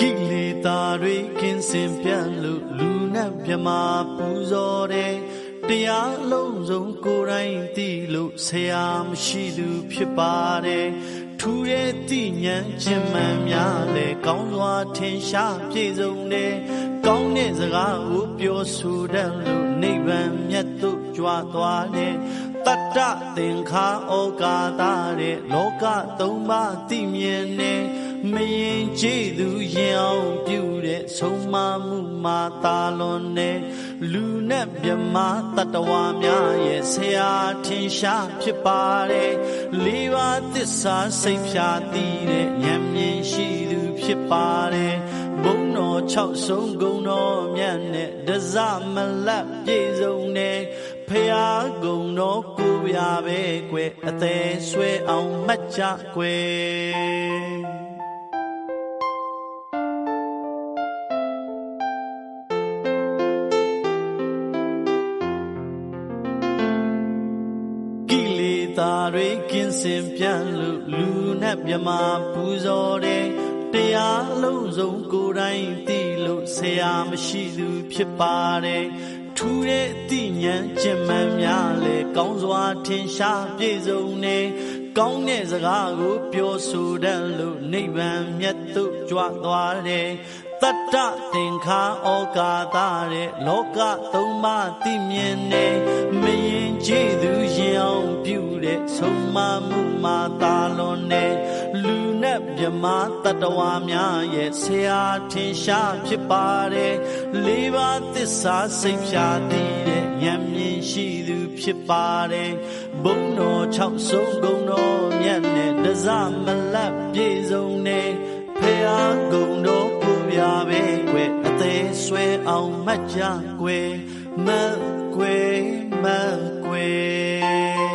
ကိလေသာတွေကင်းစင်ပြတ်လို့လူနဲ့မြမပူဇော်တယ်တရားလုံးစုံကိုယ်တိုင်းသိလို့ဆရာမရှိသူဖြစ်ပါတယ်ထူတဲ့တိညာခြင်းမှန်များလေကောင်းစွာထင်ရှားပြည့်စုံတယ်ကောင်းတဲ့စကားကိုပြောဆိုတတ်လို့နိဗ္ဗာန်မြတ်သို့ကြွားသွားတယ်တတ္တသင်္ခါဩကာသတဲ့လောကသုံးပါးသိမြင်တယ် မရင်ကျေးသူရင်အောင်ပြုတဲ့ဆုံးမမှုမှာတာလွန်တဲ့လူနဲ့မြမတတဝါများရဲ့ဆရာထင်ရှားဖြစ်ပါတယ်လေးပါးသစ္စာစိတ်ဖြာတည်တဲ့ဉာဏ်မြင်ရှိသူဖြစ်ပါတယ်ဘုံတော်၆ဆုံးဂုံတော်မြတ်နဲ့ဒဇမလတ်ပြေဆုံးတဲ့ဖရာဂုံတော်ကိုပြပဲကွယ်အသေးဆွဲအောင်မှတ်ကြကွယ် တာတွေကင်းစင်ပြန်လို့လူနဲ့မြမပူဇော်တယ်တရားလုံးစုံကိုယ်တိုင်းသိလို့ဆရာမရှိသူဖြစ်ပါတယ်ထူတဲ့တိညာကျင့်မှန်များလေကောင်းစွာထင်ရှားပြည့်စုံနေကောင်းတဲ့စကားကိုပြောဆိုတတ်လို့နိဗ္ဗာန်မြတ်သို့ကြွသွားတယ်တတ္တသင်္ခါဩကာသတဲ့လောကသုံးပါးသိမြင်နေ ဆုံးမမှုမှာတာလွန်နေလူနဲ့မြမတတဝါများရဲ့ဆရာထင်ရှားဖြစ်ပါတယ်လေးပါးသစ္စာစိတ်ဖြာတည်တဲ့ဉာဏ်မြင်ရှိသူဖြစ်ပါတယ်ဘုံတော်၆ဆုံးဂုံတော်မြတ်နဲ့တစမလတ်ပြေဆုံးနေဖရာဂုံတော်ပူပြပဲကွယ်အသေးဆွဲအောင်မှတ်ကြကွယ်မကွယ်မကွယ်